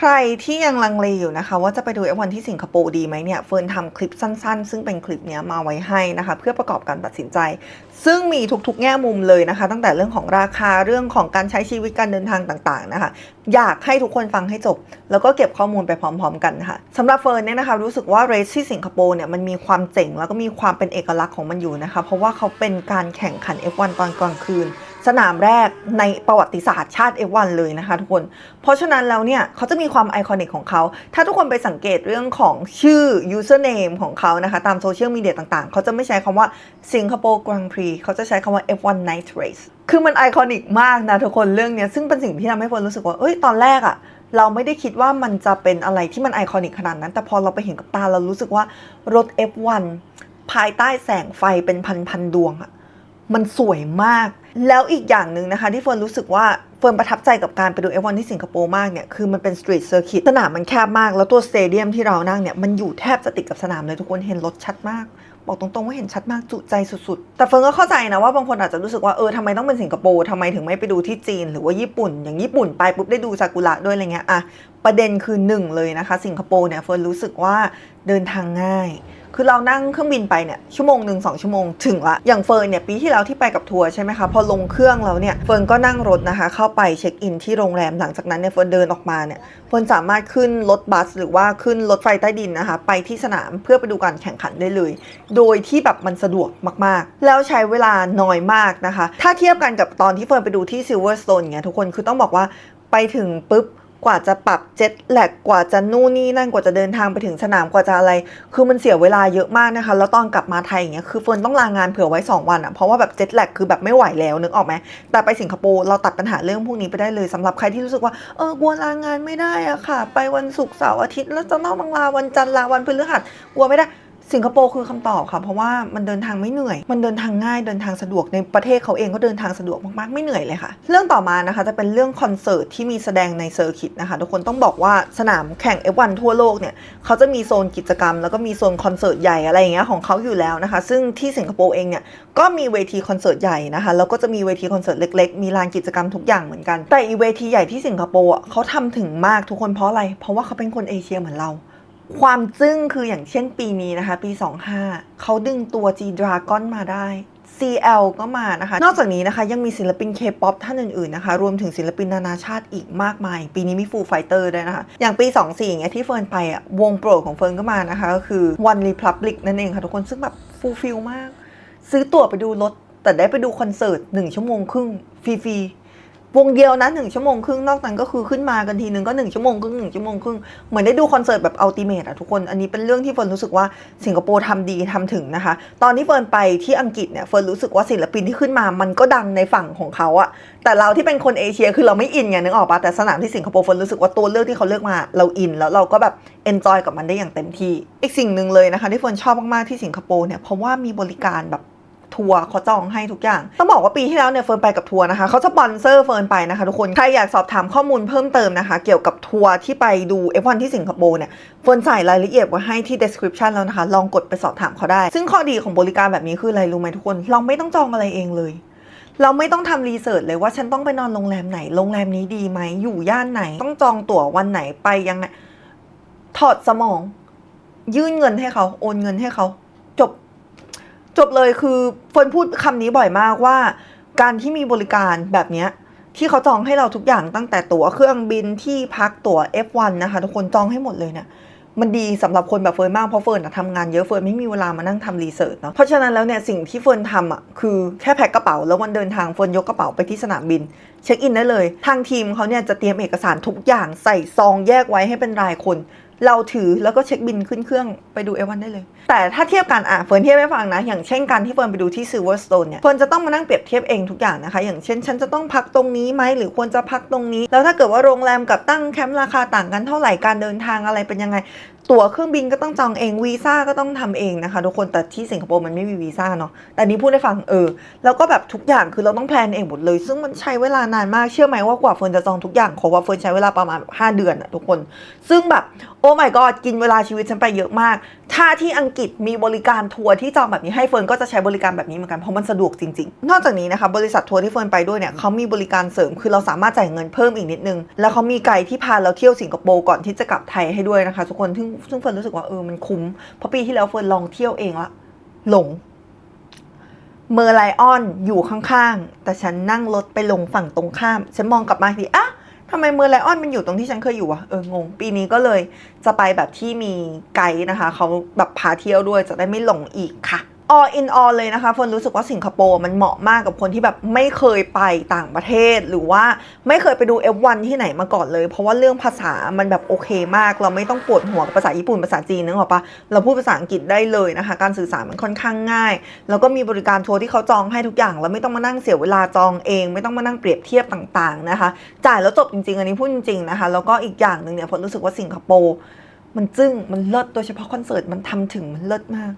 ใครที่ยังลังเลอยู่นะคะ ว่าจะไปดู F1 ที่สิงคโปร์ดีไหมเนี่ยเฟิร์นทำคลิปสั้น ๆ ซึ่งเป็นคลิปเนี้ยมาไว้ให้นะคะ เพื่อประกอบการตัดสินใจ ซึ่งมีทุกๆ แง่มุมเลยนะคะ ตั้งแต่เรื่องของราคาเรื่องของการใช้ชีวิตการเดินทางต่างๆนะคะ อยากให้ทุกคนฟังให้จบ แล้วก็เก็บข้อมูลไปพร้อม ๆ กันค่ะสำหรับเฟิร์นเนี่ยนะคะรู้สึกว่าเรสที่สิงคโปร์เนี่ยมันมีความเจ๋งแล้วก็มีความเป็นเอกลักษณ์ของมันอยู่นะคะ เพราะว่าเขาเป็นการแข่งขัน F1 ตอนกลางคืน สนามแรกในประวัติศาสตร์ชาติ F1 เลยนะคะทุกคน เพราะฉะนั้นแล้วเนี่ยเขาจะมีความไอคอนิกของเขา ถ้าทุกคนไปสังเกตเรื่องของชื่อ username ของเขานะคะ ตามโซเชียลมีเดียต่างๆ เขาจะไม่ใช้คำว่าสิงคโปร์กรังพรีเขาจะใช้คำว่า F1 Night Race คือมันไอคอนิกมากนะทุกคนเรื่องนี้ซึ่งเป็นสิ่งที่ทำให้คนรู้สึกว่า เอ้ยตอนแรกอะเราไม่ได้คิดว่ามันจะเป็นอะไรที่มันไอคอนิกขนาดนั้น แต่พอเราไปเห็นกับตาเรารู้สึกว่ารถ F1 ภายใต้แสงไฟเป็นพันๆดวงอะมันสวยมาก แล้วอีกอย่างหนึ่งนะคะ ที่เฟิร์นรู้สึกว่าเฟิร์นประทับใจกับการไปดู F1 ที่สิงคโปร์มากเนี่ย คือมันเป็นสตรีทเซอร์กิตสนามมันแคบมาก แล้วตัวสเตเดียมที่เรานั่งเนี่ย มันอยู่แทบจะติดกับสนามเลยทุกคนเห็นรถชัดมาก บอกตรงๆว่าเห็นชัดมากจุใจสุดๆ แต่เฟิร์นก็เข้าใจนะว่าบางคนอาจจะรู้สึกว่าเออทำไมต้องเป็นสิงคโปร์ทำไมถึงไม่ไปดูที่จีน หรือว่าญี่ปุ่น อย่างญี่ปุ่นไปปุ๊บได้ดูซากุระด้วยอะไรเงี้ยอะประเด็นคือหนึ่งเลยนะคะ สิงคโปร์เนี่ยเฟิร์นรู้สึกว่าเดินทางง่าย คือเรานั่งเครื่องบินไปเนี่ยชั่วโมงหนึ่งสองชั่วโมงถึงละ อย่างเฟิร์นเนี่ยปีที่แล้วที่ไปกับทัวร์ใช่ไหมคะ พอลงเครื่องแล้วเนี่ยเฟิร์นก็นั่งรถนะคะ เข้าไปเช็คอินที่โรงแรมหลังจากนั้นเนี่ยเฟิร์นเดินออกมาเนี่ยเฟิร์นสามารถขึ้นรถบัส หรือว่าขึ้นรถไฟใต้ดินนะคะ ไปที่สนามเพื่อไปดูการแข่งขันได้เลย โดยที่แบบมันสะดวกมากๆ แล้วใช้เวลาน้อยมากนะคะ ถ้าเทียบกันกับตอนที่เฟิร์นไปดูที่ซิลเวอร์สโตนเนี่ยทุกคนคือต้องบอกว่าไปถึงปุ๊บ กว่าจะปรับเจ็ตแลกกว่าจะนู่นนี่นั่นกว่าจะเดินทางไปถึงสนามกว่าจะอะไร คือมันเสียเวลาเยอะมากนะคะ แล้วตอนกลับมาไทยอย่างเงี้ยคือเฟิร์นต้องลางานเผื่อไว้ 2 วันอะ่ะเพราะว่าแบบเจ็ตแลกคือแบบไม่ไหวแล้วนึกออกไหมแต่ไปสิงคโปร์เราตัดปัญหาเรื่องพวกนี้ไปได้เลยสำหรับใครที่รู้สึกว่าเออกลัวลางานไม่ได้อะค่ะ ไปวันศุกร์เสาร์อาทิตย์แล้วจะต้องลาวันจันทร์ลาวันพฤหัสกลัวไม่ได้ สิงคโปร์คือคำตอบค่ะ เพราะว่ามันเดินทางไม่เหนื่อย มันเดินทางง่ายเดินทางสะดวกในประเทศเขาเองก็เดินทางสะดวกมากๆไม่เหนื่อยเลยค่ะ เรื่องต่อมานะคะจะเป็นเรื่องคอนเสิร์ตที่มีแสดงในเซอร์กิตนะคะทุกคนต้องบอกว่าสนามแข่ง F1 ทั่วโลกเนี่ยเขาจะมีโซนกิจกรรม แล้วก็มีโซนคอนเสิร์ตใหญ่อะไรอย่างเงี้ยของเขาอยู่แล้วนะคะ ซึ่งที่สิงคโปร์เองเนี่ยก็มีเวทีคอนเสิร์ตใหญ่นะคะแล้วก็จะมีเวทีคอนเสิร์ตเล็กๆ มีลานกิจกรรมทุกอย่างเหมือนกันแต่อีเวทีใหญ่ที่สิงคโปร์อะเขาทำถึงมากทุกคนเพราะอะไร เพราะว่าเขาเป็นคนเอเชียเหมือนเรา ความจึ้งคืออย่างเช่นปีนี้นะคะ ปี 25 เขาดึงตัว G Dragon มาได้ CL ก็มานะคะ นอกจากนี้นะคะยังมีศิลปิน K-POP ท่านอื่นๆนะคะ รวมถึงศิลปินนานาชาติอีกมากมาย ปีนี้มี Foo Fighter ด้วยนะคะ อย่างปี 24อย่างเงี้ยที่เฟิร์นไปอะวงโปรดของเฟิร์นก็มานะคะ ก็คือ One Republic นั่นเองค่ะทุกคนซึ่งแบบฟูลฟิลมาก ซื้อตั๋วไปดูรถแต่ได้ไปดูคอนเสิร์ต1ชั่วโมงครึ่งฟรีๆ วงเดียวนะหนึ่งชั่วโมงครึ่งนอกนั้นก็คือขึ้นมากันทีนึงก็หนึ่งชั่วโมงครึ่งหนึ่งชั่วโมงครึ่งเหมือนได้ดูคอนเสิร์ตแบบอัลติเมทอะทุกคนอันนี้เป็นเรื่องที่เฟิร์นรู้สึกว่าสิงคโปร์ทำดีทำถึงนะคะ ตอนที่เฟิร์นไปที่อังกฤษเนี่ยเฟิร์นรู้สึกว่าศิลปินที่ขึ้นมามันก็ดังในฝั่งของเขาอะแต่เราที่เป็นคนเอเชียคือเราไม่อินไงนึกออกปะแต่สนามที่สิงคโปร์เฟิร์นรู้สึกว่าตัวเลือกที่เขาเลือกมาเราอิน แล้วเราก็แบบเอนจอยกับมันได้อย่างเต็มที่อีกสิ่งหนึ่งเลยนะคะที่เฟิร์นชอบมากๆที่สิงคโปร์เนี่ยเพราะว่ามีบริการแบบ ทัวร์เขาจองให้ทุกอย่าง ต้องบอกว่าปีที่แล้วเนี่ยเฟิร์นไปกับทัวร์นะคะเขาสปอนเซอร์เฟิร์นไปนะคะทุกคนใครอยากสอบถามข้อมูลเพิ่มเติมนะคะ เกี่ยวกับทัวร์ที่ไปดู F1 ที่สิงคโปร์เนี่ยเฟิร์นใส่รายละเอียดไว้ให้ที่ description แล้วนะคะ ลองกดไปสอบถามเขาได้ ซึ่งข้อดีของบริการแบบนี้คืออะไรรู้ไหมทุกคน เราไม่ต้องจองอะไรเองเลยเราไม่ต้องทำรีเสิร์ชเลยว่าฉันต้องไปนอนโรงแรมไหน โรงแรมนี้ดีไหม อยู่ย่านไหน ต้องจองตั๋ววันไหนไปยังไง ถอดสมอง ยื่นเงินให้เขา โอนเงินให้เขา จบ จบเลยคือเฟิร์นพูดคำนี้บ่อยมากว่า การที่มีบริการแบบเนี้ยที่เขาจองให้เราทุกอย่างตั้งแต่ตั๋วเครื่องบินที่พักตั๋ว F1 นะคะ ทุกคนจองให้หมดเลยเนี่ยมันดีสำหรับคนแบบเฟิร์นมากเพราะเฟิร์นอะทำงานเยอะเฟิร์นไม่มีเวลามานั่งทำรีเสิร์ชเนาะเพราะฉะนั้นแล้วเนี่ยสิ่งที่เฟิร์นทำอะคือแค่แพ็คกระเป๋าแล้ววันเดินทางเฟิร์นยกกระเป๋าไปที่สนามบิน เช็คอินได้เลย ทางทีมเขาเนี่ยจะเตรียมเอกสารทุกอย่างใส่ซองแยกไว้ให้เป็นรายคน เราถือแล้วก็เช็คบินขึ้นเครื่องไปดูเอวันได้เลย แต่ถ้าเทียบกันอะเฟิร์นเทียบให้ฟังนะ อย่างเช่นการที่เฟิร์นไปดูที่ซิลเวอร์สโตนเนี่ยเฟิร์นจะต้องมานั่งเปรียบเทียบเองทุกอย่างนะคะ อย่างเช่น ฉันจะต้องพักตรงนี้ไหมหรือควรจะพักตรงนี้ แล้วถ้าเกิดว่าโรงแรมกับตั้งแคมป์ราคาต่างกันเท่าไหร่การเดินทางอะไรเป็นยังไง ตั๋วเครื่องบินก็ต้องจองเองวีซ่าก็ต้องทำเองนะคะทุกคนแต่ที่สิงคโปร์มันไม่มีวีซ่าเนาะแต่นนี้พูดให้ฟังเออแล้วก็แบบทุกอย่างคือเราต้องแพลนเองหมดเลย ซึ่งมันใช้เวลานานมากเชื่อไหมว่ากว่าเฟิร์นจะจองทุกอย่างของว่าเฟิร์นใช้เวลาประมาณ5เดือนอะทุกคน ซึ่งแบบโอ้ my god กินเวลาชีวิตฉันไปเยอะมาก ถ้าที่อังกฤษมีบริการทัวร์ที่จองแบบนี้ให้เฟิร์นก็จะใช้บริการแบบนี้เหมือนกันเพราะมันสะดวกจริงๆ นอกจากนี้นะคะบริษัททัวร์ที่เฟิร์นไปด้วยเนี่ยเขามีบริการเสริมคือเราสามารถจ่ายเงินเพิ่มอีกนิดนึง แล้วเขามีไกด์ที่พาเราเที่ยวสิงคโปร์ก่อนที่จะกลับไทยให้ด้วยนะคะทุกคนซึ่งซึ่งเฟิร์นรู้สึกว่าเออมันคุ้ม เพราะปีที่แล้วเฟิร์นลองเที่ยวเองละหลง เมอร์ไลออนอยู่ข้างๆ แต่ฉันนั่งรถไปลงฝั่งตรงข้าม ฉันมองกลับมาทีอะทำไมเมอร์ไลออนมันอยู่ตรงที่ฉันเคยอยู่วะเอองง ปีนี้ก็เลยจะไปแบบที่มีไกด์นะคะ เขาแบบพาเที่ยวด้วยจะได้ไม่หลงอีกค่ะ all in all เลยนะคะเฟิร์นรู้สึกว่าสิงคโปร์มันเหมาะมากกับคนที่แบบไม่เคยไปต่างประเทศ หรือว่าไม่เคยไปดู F1 ที่ไหนมาก่อนเลย เพราะว่าเรื่องภาษามันแบบโอเคมาก เราไม่ต้องปวดหัวกับภาษาญี่ปุ่นภาษาจีนนึกออกปะเราพูดภาษาอังกฤษได้เลยนะคะ การสื่อสารมันค่อนข้างง่าย แล้วก็มีบริการทัวร์ที่เขาจองให้ทุกอย่าง แล้วไม่ต้องมานั่งเสียเวลาจองเอง ไม่ต้องมานั่งเปรียบเทียบต่างๆนะคะจ่ายแล้วจบจริงๆ อันนี้พูดจริงๆนะคะแล้วก็อีกอย่างหนึ่งเนี่ยผมรู้สึกว่าสิงคโปร์มันจึ้งมันเลิศโดยเฉพาะคอนเสิร์ตมันทำถึงมันเลิศมาก